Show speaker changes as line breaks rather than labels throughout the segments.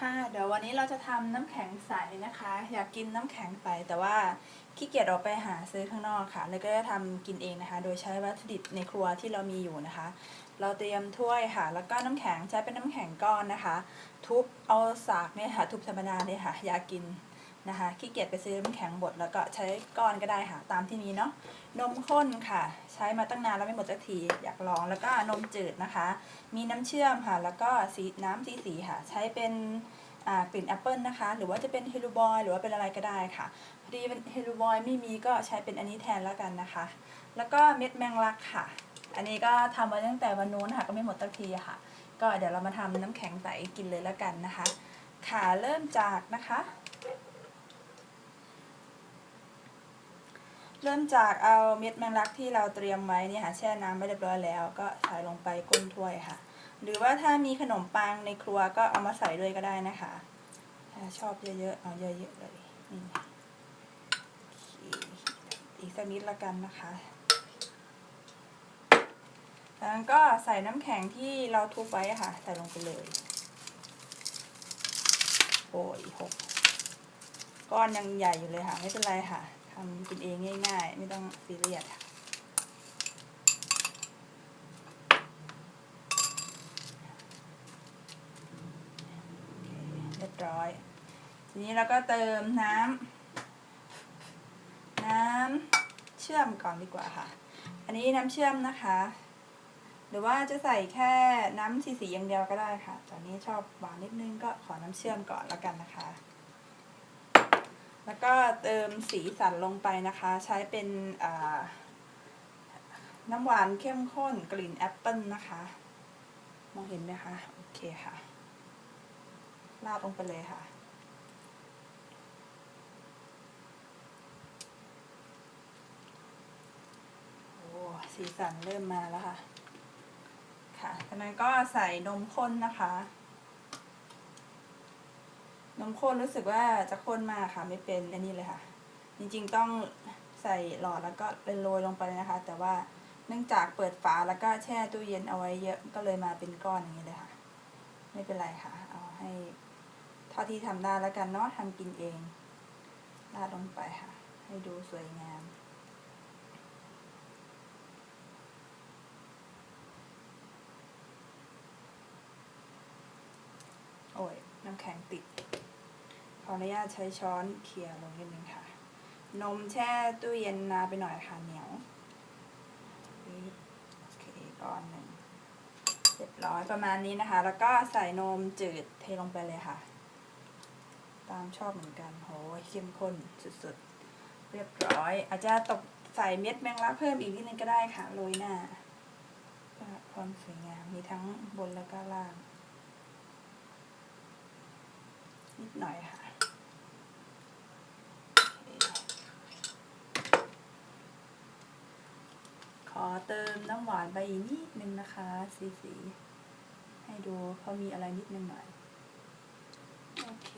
ค่ะ เดี๋ยววันนี้เราจะทำน้ำแข็งใสนะคะ อยากกินน้ำแข็งใสแต่ว่าขี้เกียจออกไปหาซื้อข้างนอกค่ะเลยก็จะทำกินเองนะคะ โดยใช้วัตถุดิบในครัวที่เรามีอยู่นะคะ เราเตรียมถ้วยค่ะ แล้วก็น้ำแข็งใช้เป็นน้ำแข็งก้อนนะคะ ทุบเอาสากเนี่ยค่ะ ทุบธรรมดาเนี่ยค่ะ อยากกิน นะคะขี้เกียจไปซื้อน้ำแข็งบดแล้วก็ใช้ก้อนก็ได้ค่ะ ตามที่มีเนาะนมข้นค่ะ ใช้มาตั้งนานแล้วไม่หมดสักทีอยากลองแล้วก็นมจืดนะคะ มีน้ำเชื่อมค่ะ แล้วก็สีน้ำสีสีค่ะ ใช้เป็นกลิ่นแอปเปิลนะคะ หรือว่าจะเป็นเฮลูบอยหรือว่าเป็นอะไรก็ได้ค่ะพอดีเป็นเฮลูบอยไม่มีก็ใช้เป็นอันนี้แทนแล้วกันนะคะ แล้วก็เม็ดแมงลักค่ะ อันนี้ก็ทำมาตั้งแต่วันนู้นค่ะก็ไม่หมดสักทีค่ะ ก็เดี๋ยวเรามาทำน้ำแข็งใสกินเลยแล้วกันนะคะ ค่ะเริ่มจากนะคะ เริ่มจากเอาเม็ดแมงลักที่เราเตรียมไว้เนี่ยค่ะแช่น้ำไว้เรียบร้อยแล้ว ก็ใส่ลงไปก้นถ้วยค่ะ หรือว่าถ้ามีขนมปังในครัวก็เอามาใส่ด้วยก็ได้นะคะถ้าชอบเยอะๆเอาเยอะๆเลยนี่อีกสักนิดละกันนะคะจากนั้นก็ใส่น้ำแข็งที่เราทุบไว้ค่ะ ใส่ลงไปเลยโอ้ยหกก้อนยังใหญ่อยู่เลยค่ะ ไม่เป็นไรค่ะ ทำกินเองง่ายๆ ไม่ต้องซีเรียสค่ะเรียบร้อย ทีนี้เราก็เติมน้ำน้ำเชื่อมก่อนดีกว่าค่ะ อันนี้น้ำเชื่อมนะคะ หรือว่าจะใส่แค่น้ำสีสีอย่างเดียวก็ได้ค่ะ ตอนนี้ชอบหวานนิดนึงก็ขอน้ำเชื่อมก่อนแล้วกันนะคะ แล้วก็เติมสีสันลงไปนะคะ ใช้เป็นน้ำหวานเข้มข้นกลิ่นแอปเปิลนะคะ มองเห็นไหมคะ โอเคค่ะ ราดลงไปเลยค่ะ โอ้สีสันเริ่มมาแล้วค่ะ ค่ะจากนั้นก็ใส่นมข้นนะคะ นมข้นรู้สึกว่าจะข้นมากค่ะไม่เป็นอันนี้เลยค่ะ จริงๆต้องใส่หลอดแล้วก็เรนโรยลงไปเลยนะคะ แต่ว่าเนื่องจากเปิดฝาแล้วก็แช่ตู้เย็นเอาไว้เยอะก็เลยมาเป็นก้อนอย่างนี้เลยค่ะ ไม่เป็นไรค่ะ เอาให้เท่าที่ทำได้แล้วกันเนาะทำกินเองราดลงไปค่ะ ให้ดูสวยงามโอ้ยน้ำแข็งติด ขออนุญาตใช้ช้อนเขี่ยลงนิดนึงค่ะ นมแช่ตู้เย็นนานไปหน่อยค่ะเหนียวโอเคก้อนหนึ่งเรียบร้อยประมาณนี้นะคะ แล้วก็ใส่นมจืดเทลงไปเลยค่ะ ตามชอบเหมือนกันโหเข้มข้นสุดๆ เรียบร้อย อาจจะตกใส่เม็ดแมงลักเพิ่มอีกนิดนึงก็ได้ค่ะโรยหน้าความสวยงามมีทั้งบนแล้วก็ล่าง นิดหน่อยค่ะโอเคขอ เติมน้ำหวานไปอีกนิดนึงนะคะ สีสี ให้ดูเขามีอะไรนิดนึงหน่อย โอเค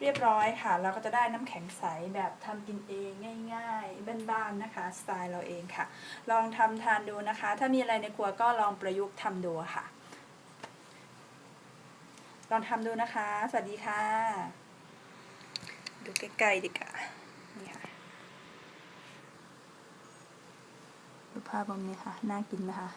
เรียบร้อยค่ะ เราก็จะได้น้ำแข็งใสแบบทำกินเองง่ายๆบ้านๆนะคะ สไตล์เราเองค่ะ ลองทำทานดูนะคะ ถ้ามีอะไรในครัวก็ลองประยุกต์ทำดูค่ะ ลองทำดูนะคะ สวัสดีค่ะ ดูใกล้ๆดีกว่านี่ค่ะ ดู ภาพแบบนี้ค่ะ น่ากินไหมคะ